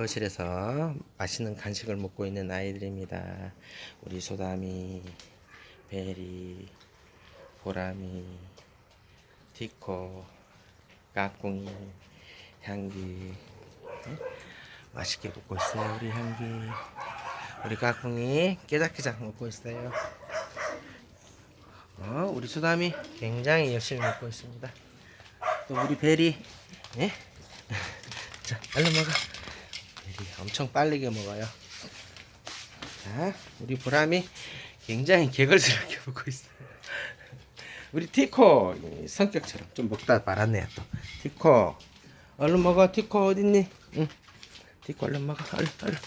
거실에서 맛있는 간식을 먹고 있는 아이들입니다. 우리 소담이, 베리, 보람이, 티코, 까꿍이, 향기. 네? 맛있게 먹고 있어요, 우리 향기. 우리 까꿍이 깨작깨작 먹고 있어요. 어, 우리 소담이 굉장히 열심히 먹고 있습니다. 또 우리 베리, 예? 자, 얼른 먹어. 엄청 빠르게 먹어요. 자, 우리 보람이 굉장히 개걸스럽게 먹고 있어요. 우리 티코 이 성격처럼 좀 먹다 말았네요 또. 티코, 얼른 먹어. 티코 어딨니? 응. 티코 얼른 먹어. 얼른 얼른.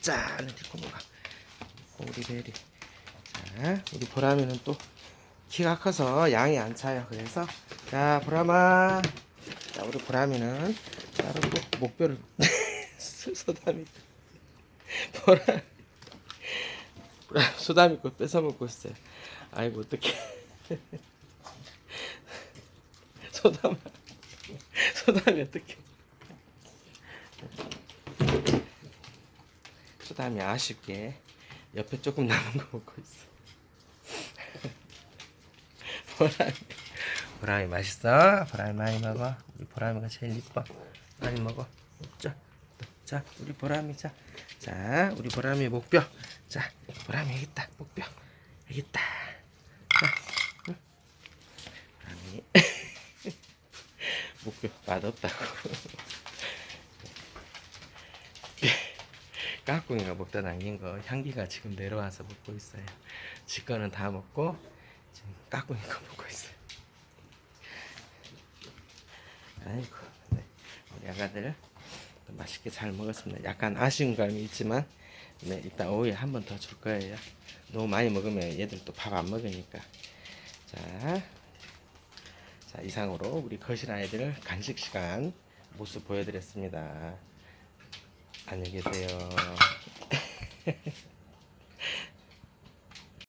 자, 얼른 티코 먹어. 우리 베리. 자, 우리 보람이는 또 키가 커서 양이 안 차요. 그래서 자 보람아, 자 우리 보람이는 따로 또 목표를 소담이 보람 보람 소담이 거 뺏어 먹고 있어요. 아이고 어떡해. 소담아, 소담이 어떡해. 소담이 아쉽게 옆에 조금 남은 거 먹고 있어. 보람이. 보람이 맛있어. 보람이 많이 먹어. 우리 보람이가 제일 이뻐. 많이 먹어. 자, 자 우리 보람이 자, 자 우리 보람이 목뼈. 자 보람이 여기 있다 목뼈. 여기 있다. 자, 응? 보람이. 목뼈 맛없다고. 까꿍이가 먹다 남긴 거 향기가 지금 내려와서 먹고 있어요. 지 거는 다 먹고 지금 까꿍이 거 먹고 있어요. 아이고 네. 우리 아가들. 또 맛있게 잘 먹었습니다. 약간 아쉬운 감이 있지만 네 이따 오후에 한번 더 줄 거예요. 너무 많이 먹으면 얘들 또 밥 안 먹으니까. 자, 자 이상으로 우리 거실 아이들 간식 시간 모습 보여드렸습니다. 안녕히 계세요